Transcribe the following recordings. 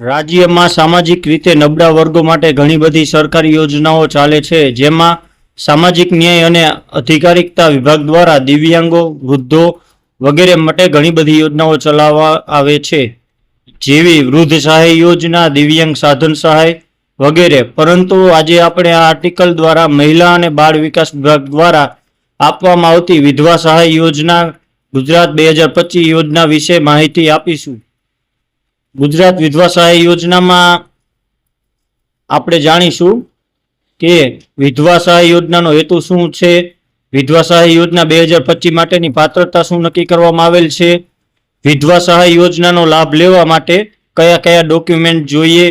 રાજ્યમાં સામાજિક રીતે નબળા વર્ગો માટે ઘણી બધી સરકારી યોજનાઓ ચાલે છે, જેમાં સામાજિક ન્યાય અને અધિકારિકતા વિભાગ દ્વારા દિવ્યાંગો, વૃદ્ધો વગેરે માટે ઘણી બધી યોજનાઓ ચલાવવા આવે છે. જેવી વૃદ્ધ સહાય યોજના, દિવ્યાંગ સાધન સહાય વગેરે. પરંતુ આજે આપણે આ આર્ટિકલ દ્વારા મહિલા અને બાળ વિકાસ વિભાગ દ્વારા આપવામાં આવતી વિધવા સહાય યોજના ગુજરાત બે યોજના વિશે માહિતી આપીશું. ગુજરાત વિધવા સહાય યોજનામાં આપણે જાણીશું કે વિધવા સહાય યોજનાનો હેતુ શું છે? વિધવા સહાય યોજના બે હજાર પચીસ માટેની પાત્રતા શું નક્કી કરવામાં આવેલ છે? વિધવા સહાય યોજનાનો લાભ લેવા માટે કયા કયા ડોક્યુમેન્ટ જોઈએ?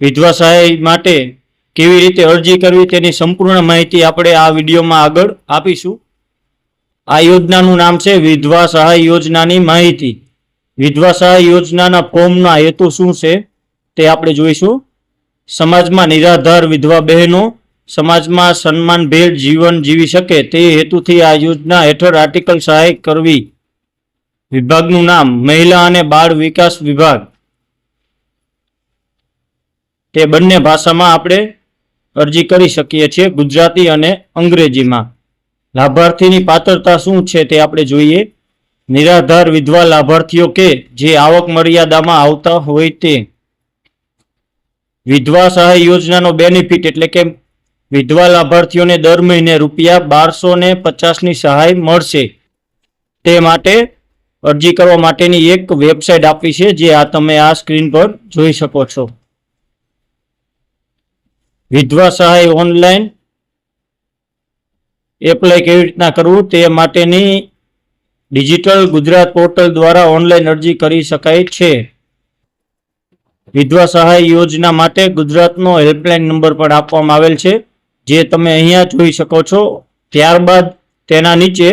વિધવા સહાય માટે કેવી રીતે અરજી કરવી તેની સંપૂર્ણ માહિતી આપણે આ વિડીયોમાં આગળ આપીશું. આ યોજનાનું નામ છે વિધવા સહાય યોજનાની માહિતી. વિધવા સહાય યોજનાના ફોર્મના હેતુ શું છે તે આપણે જોઈશું. સમાજમાં નિરાધાર વિધવા બહેનો સમાજમાં સન્માનભેર જીવન જીવી શકે તે હેતુથી આ યોજના હેઠળ આર્ટિકલ સહાય કરવી. વિભાગનું નામ મહિલા અને બાળ વિકાસ વિભાગ. તે બંને ભાષામાં આપણે અરજી કરી શકીએ છીએ ગુજરાતી અને અંગ્રેજીમાં. લાભાર્થીની પાત્રતા શું છે તે આપણે જોઈએ. નિરાધાર વિધવા લાભાર્થીઓ કે જે આવક મર્યાદામાં આવતા હોય તે વિધવા સહાય યોજનાનો બેનિફિટ એટલે કે વિધવા લાભાર્થીઓને દર મહિને રૂપિયા બારસો ને પચાસની સહાય મળશે. તે માટે અરજી કરવા માટેની એક વેબસાઇટ આપી છે, જે આ તમે આ સ્ક્રીન પર જોઈ શકો છો. વિધવા સહાય ઓનલાઈન એપ્લાય કેવી રીતના કરવું તે માટેની ડિજિટલ ગુજરાત પોર્ટલ દ્વારા ઓનલાઈન અરજી કરી શકાય છે. વિધવા સહાય યોજના માટે ગુજરાતનો હેલ્પલાઇન નંબર પણ આપવામાં આવેલ છે. જે તમે અહીંયા જોઈ શકો છો. ત્યારબાદ તેના નીચે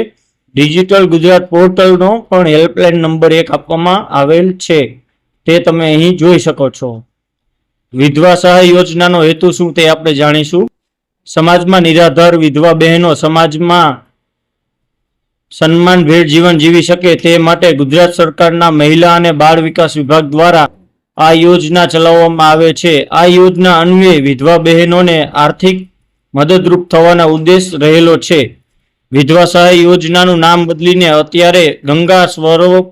ડિજિટલ ગુજરાત પોર્ટલનો પણ હેલ્પલાઇન નંબર એક આપવામાં આવેલ છે. તે તમે અહીં જોઈ શકો છો. વિધવા સહાય યોજનાનો હેતુ શું તે આપણે જાણીશું. સમાજમાં નિરાધાર વિધવા બહેનો સમાજમાં સન્માનભેર જીવન જીવી શકે તે માટે ગુજરાત સરકારના મહિલા અને બાળ વિકાસ વિભાગ દ્વારા આ યોજના ચલાવવામાં આવે છે. આ યોજના અન્વયે વિધવા બહેનોને આર્થિક મદદરૂપ થવાના ઉદ્દેશ રહેલો છે. વિધવા સહાય યોજનાનું નામ બદલીને અત્યારે ગંગા સ્વરૂપ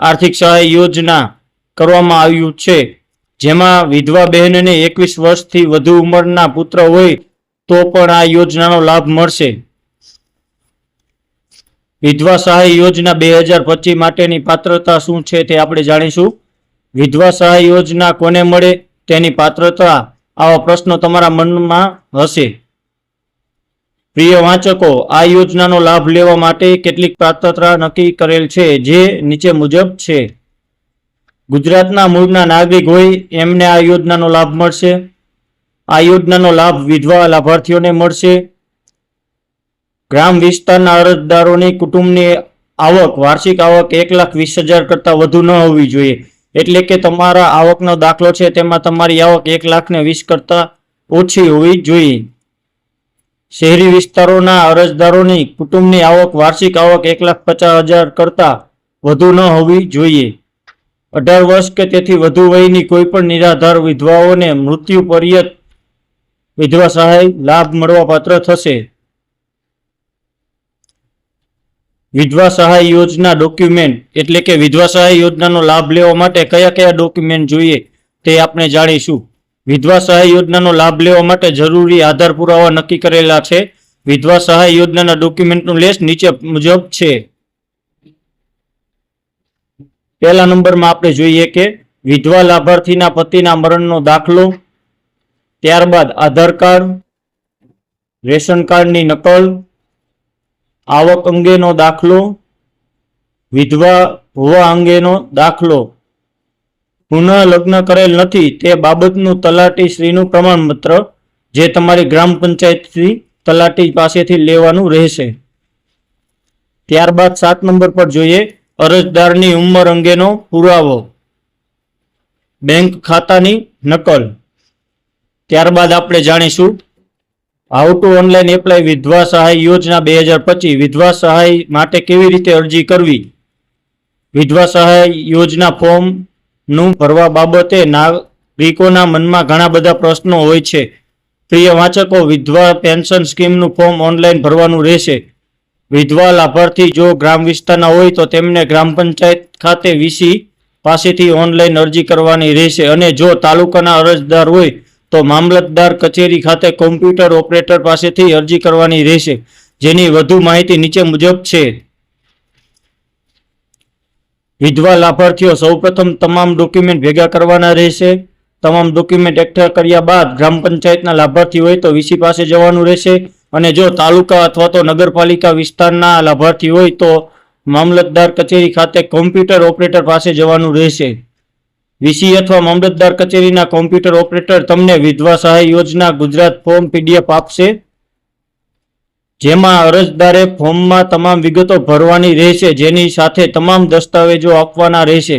આર્થિક સહાય યોજના કરવામાં આવ્યું છે. જેમાં વિધવા બહેનને એકવીસ વર્ષથી વધુ ઉંમરના પુત્ર હોય તો પણ આ યોજનાનો લાભ મળશે. વિધવા સહાય યોજના બે હજાર પચીસ માટેની પાત્રતા શું છે તે આપણે જાણીશું. વિધવા સહાય યોજના કોને મળે તેની પાત્રતા આવા પ્રશ્નો તમારા મનમાં હશે. પ્રિય વાંચકો, આ યોજનાનો લાભ લેવા માટે કેટલીક પાત્રતા નક્કી કરેલ છે જે નીચે મુજબ છે. ગુજરાતના મૂળના નાગરિક હોય એમને આ યોજનાનો લાભ મળશે. આ યોજનાનો લાભ વિધવા લાભાર્થીઓને મળશે. ગ્રામ વિસ્તારના અરજદારોની કુટુંબની આવક, વાર્ષિક આવક એક લાખ વીસ હજાર કરતાં વધુ ન હોવી જોઈએ. એટલે કે તમારા આવકનો દાખલો છે, તેમાં તમારી આવક એક લાખ ને વીસ કરતાં ઓછી હોવી જોઈએ. શહેરી વિસ્તારોના અરજદારોની કુટુંબની આવક, વાર્ષિક આવક એક લાખ પચાસ હજાર કરતાં વધુ ન હોવી જોઈએ. અઢાર વર્ષ કે તેથી વધુ વયની કોઈ પણ નિરાધાર વિધવાઓને મૃત્યુ પર્યત વિધવા સહાય, લાભ મળવાપાત્ર થશે. વિધવા સહાય યોજના ડોક્યુમેન્ટ એટલે કે વિધવા સહાય યોજનાનો લાભ લેવા માટે કયા કયા ડોક્યુમેન્ટ જોઈએ તે આપણે જાણીશું. વિધવા સહાય યોજનાનો લાભ લેવા માટે જરૂરી આધાર પુરાવા નક્કી કરેલા છે. વિધવા સહાય યોજનાના ડોક્યુમેન્ટનું લેસ નીચે મુજબ છે. પહેલા નંબરમાં આપણે જોઈએ કે વિધવા લાભાર્થીના પતિના મરણનો દાખલો, ત્યારબાદ આધાર કાર્ડ, રેશન કાર્ડની નકલ આવક અંગેનો દાખલો, વિધવા હોવા અંગેનો દાખલો. પુનઃ લગ્ન કરેલ નથી તે બાબતનું તલાટી શ્રીનું પ્રમાણપત્ર, જે તમારી ગ્રામ પંચાયતથી તલાટી પાસેથી લેવાનું રહેશે. ત્યારબાદ સાત નંબર પર જોઈએ અરજદારની ઉંમર અંગેનો પુરાવો. બેંક ખાતાની નકલ. ત્યારબાદ આપણે જાણીશું હાઉ ટુ ઓનલાઈન એપ્લાય વિધવા સહાય યોજના બે હજાર પચીસ. વિધવા સહાય માટે કેવી રીતે અરજી કરવી? વિધવા સહાય યોજના ફોર્મનું ભરવા બાબતે નાગરિકોના મનમાં ઘણા બધા પ્રશ્નો હોય છે. પ્રિય વાચકો વિધવા પેન્શન સ્કીમનું ફોર્મ ઓનલાઈન ભરવાનું રહેશે. વિધવા લાભાર્થી જો ગ્રામ વિસ્તારના હોય તો તેમને ગ્રામ પંચાયત ખાતે વીસી પાસેથી ઓનલાઈન અરજી કરવાની રહેશે. અને જો તાલુકાના અરજદાર હોય તો મામલતદાર કચેરી ખાતે કોમ્પ્યુટર ઓપરેટર પાસેથી અરજી કરવાની રહેશે, જેની વધુ માહિતી નીચે મુજબ છે. વિધવા લાભાર્થીઓ સૌપ્રથમ તમામ ડોક્યુમેન્ટ ભેગા કરવાના રહેશે. તમામ ડોક્યુમેન્ટ એકઠા કર્યા બાદ ગ્રામ પંચાયતના લાભાર્થી હોય તો વીસી પાસે જવાનું રહેશે અને જો તાલુકા અથવા તો નગરપાલિકા વિસ્તારના લાભાર્થી હોય તો મામલતદાર કચેરી ખાતે કોમ્પ્યુટર ઓપરેટર પાસે જવાનું રહેશે. વીસી અથવા મામલતદાર કચેરીના કોમ્પ્યુટર ઓપરેટર તમને વિધવા સહાય યોજના ગુજરાત ફોર્મ પીડીએફ આપશે. જેમાં અરજદારે ફોર્મમાં તમામ વિગતો ભરવાની રહેશે. જેની સાથે તમામ દસ્તાવેજો આપવાના રહેશે.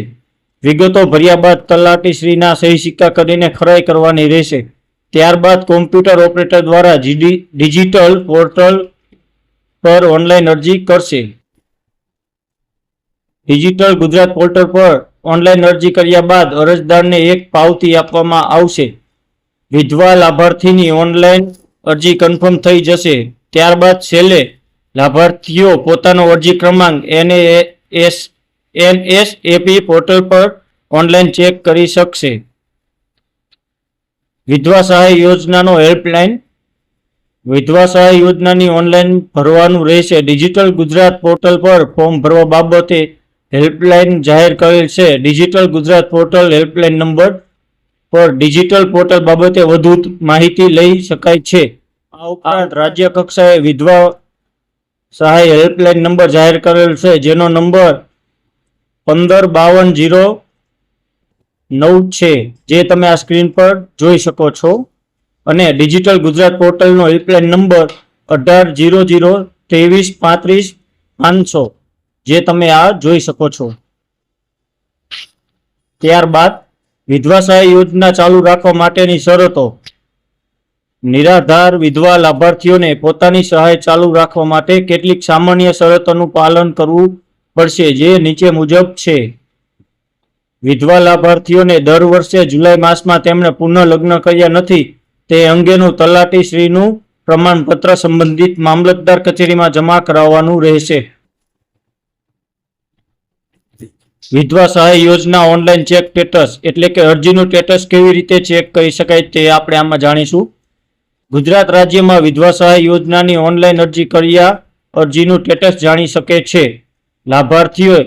વિગતો ભર્યા બાદ તલાટીશ્રીના સહી સિક્કા કરીને ખરાઈ કરવાની રહેશે. ત્યારબાદ કોમ્પ્યુટર ઓપરેટર દ્વારા ડિજિટલ પોર્ટલ પર ઓનલાઈન અરજી કરશે. ડિજિટલ ગુજરાત પોર્ટલ પર ઓનલાઈન અરજી કર્યા બાદ અરજદારને એક પાવતી આપવામાં આવશે. વિધવા લાભાર્થીની ઓનલાઈન અરજી કન્ફર્મ થઈ જશે. ત્યારબાદ છેલ્લે લાભાર્થીઓ પોતાનો અરજી ક્રમાંક એનએએસ એપી પોર્ટલ પર ઓનલાઈન ચેક કરી શકશે. વિધવા સહાય યોજનાનો હેલ્પલાઇન વિધવા સહાય યોજનાની ઓનલાઈન ભરવાનું રહેશે. ડિજિટલ ગુજરાત પોર્ટલ પર ફોર્મ ભરવા બાબતે હેલ્પલાઇન જાહેર કરેલ છે. Digital Gujarat portal helpline number પર ડિજિટલ પોર્ટલ બાબતે વધુ માહિતી લઈ શકાય છે. આ ઉપરાંત રાજ્ય કક્ષાએ વિધવા સહાય હેલ્પલાઇન નંબર જાહેર કરેલ છે, જેનો નંબર પંદર બાવન જીરો નવ છે, જે તમે આ સ્ક્રીન પર જોઈ શકો છો. અને ડિજિટલ ગુજરાત પોર્ટલનો હેલ્પલાઇન નંબર અઢાર જીરો જીરો ત્રેવીસ પાંત્રીસ પાંચસો. જે તમે આ જોઈ શકો છો. ત્યારબાદ વિધવા સહાય યોજના ચાલુ રાખવા માટેની શરતો. નિરાધાર વિધવા લાભાર્થીઓને પોતાની સહાય ચાલુ રાખવા માટે કેટલીક સામાન્ય શરતોનું પાલન કરવું પડશે, જે નીચે મુજબ છે. વિધવા લાભાર્થીઓને દર વર્ષે જુલાઈ માસમાં તેમણે પુનઃ લગ્ન કર્યા નથી. તે અંગેનું તલાટી શ્રીનું પ્રમાણપત્ર સંબંધિત મામલતદાર કચેરીમાં જમા કરાવવાનું રહેશે. વિધવા સહાય યોજના ઓનલાઈન ચેક સ્ટેટસ એટલે કે અરજીનું સ્ટેટસ કેવી રીતે ચેક કરી શકાય તે આપણે આમાં જાણીશું. ગુજરાત રાજ્યમાં વિધવા સહાય યોજનાની ઓનલાઈન અરજી કર્યા અરજીનું સ્ટેટસ જાણી શકે છે. લાભાર્થીઓ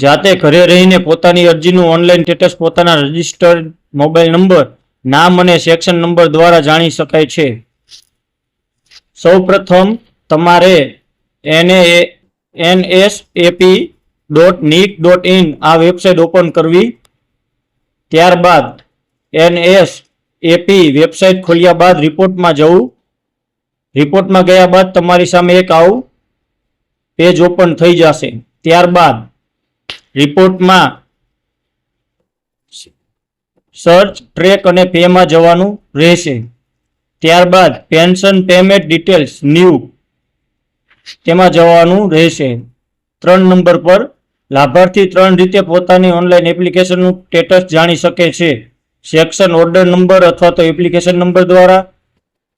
જાતે ઘરે રહીને પોતાની અરજીનું ઓનલાઈન સ્ટેટસ પોતાના રજિસ્ટર્ડ મોબાઈલ નંબર નામ અને સેક્શન નંબર દ્વારા જાણી શકાય છે. સૌપ્રથમ તમારે એને NSAP dot nic dot in આ વેબસાઇટ ઓપન કરવી. ત્યારબાદ એનએસ એપી વેબસાઇટ ખોલ્યા બાદ રિપોર્ટમાં જવું. રિપોર્ટમાં ગયા બાદ તમારી સામે એક આવું પેજ ઓપન થઈ જશે. ત્યારબાદ રિપોર્ટમાં સર્ચ ટ્રેક અને પેમાં જવાનું રહેશે. ત્યારબાદ પેન્શન પેમેન્ટ ડિટેલ્સ ન્યૂ તેમાં જવાનું રહેશે. ત્રણ નંબર પર લાભાર્થી ત્રણ રીતે પોતાની ઓનલાઈન એપ્લિકેશનનું સ્ટેટસ જાણી શકે છે. સેક્શન ઓર્ડર નંબર અથવા તો એપ્લિકેશન નંબર દ્વારા.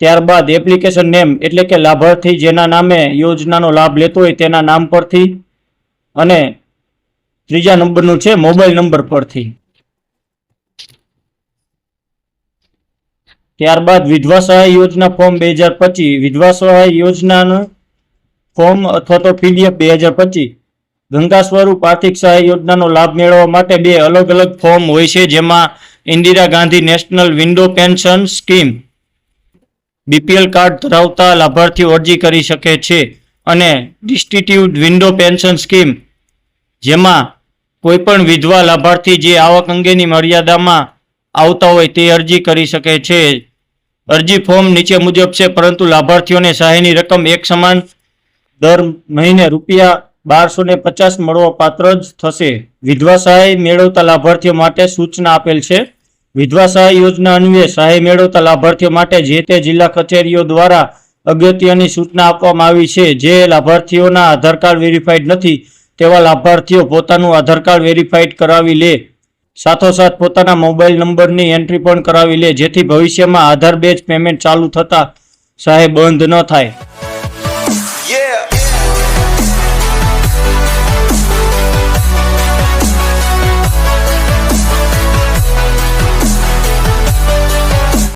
ત્યારબાદ એપ્લિકેશન નેમ એટલે કે લાભાર્થી જેના નામે યોજનાનો લાભ લેતો હોય તેના નામ પરથી અને ત્રીજા નંબરનું છે મોબાઈલ નંબર પરથી. ત્યારબાદ વિધવા સહાય યોજના ફોર્મ બે હજાર પચીસ. વિધવા સહાય યોજનાનું ફોર્મ અથવા તો પીડીએફ બે હજાર પચીસ. ગંગા સ્વરૂપ આર્થિક સહાય યોજનાનો લાભ મેળવવા માટે બે અલગ અલગ ફોર્મ હોય છે, જેમાં Indira Gandhi national window pension scheme, BPL card ધરાવતા લાભાર્થીઓ અરજી કરી શકે છે, અને ડિસ્ટિટ્યુટ વિન્ડો પેન્શન સ્કીમ, જેમાં કોઈપણ વિધવા લાભાર્થી જે આવક અંગેની મર્યાદામાં આવતા હોય તે અરજી કરી શકે છે. અરજી ફોર્મ નીચે મુજબ છે, પરંતુ લાભાર્થીઓને સહાયની રકમ એક સમાન દર મહિને રૂપિયા બારસો ને પચાસ મળવાપાત્ર જ થશે. વિધવા સહાય મેળવતા લાભાર્થીઓ માટે સૂચના આપેલ છે. વિધવા સહાય યોજના અન્વયે સહાય મેળવતા લાભાર્થીઓ માટે જે તે જિલ્લા કચેરીઓ દ્વારા અગત્યની સૂચના આપવામાં આવી છે. જે લાભાર્થીઓના આધાર કાર્ડ વેરીફાઈડ નથી, તેવા લાભાર્થીઓ પોતાનું આધાર કાર્ડ વેરીફાઈડ કરાવી લે. સાથોસાથ પોતાના મોબાઈલ નંબરની એન્ટ્રી પણ કરાવી લે, જેથી ભવિષ્યમાં આધાર બેઝ પેમેન્ટ ચાલુ થતાં સહાય બંધ ન થાય.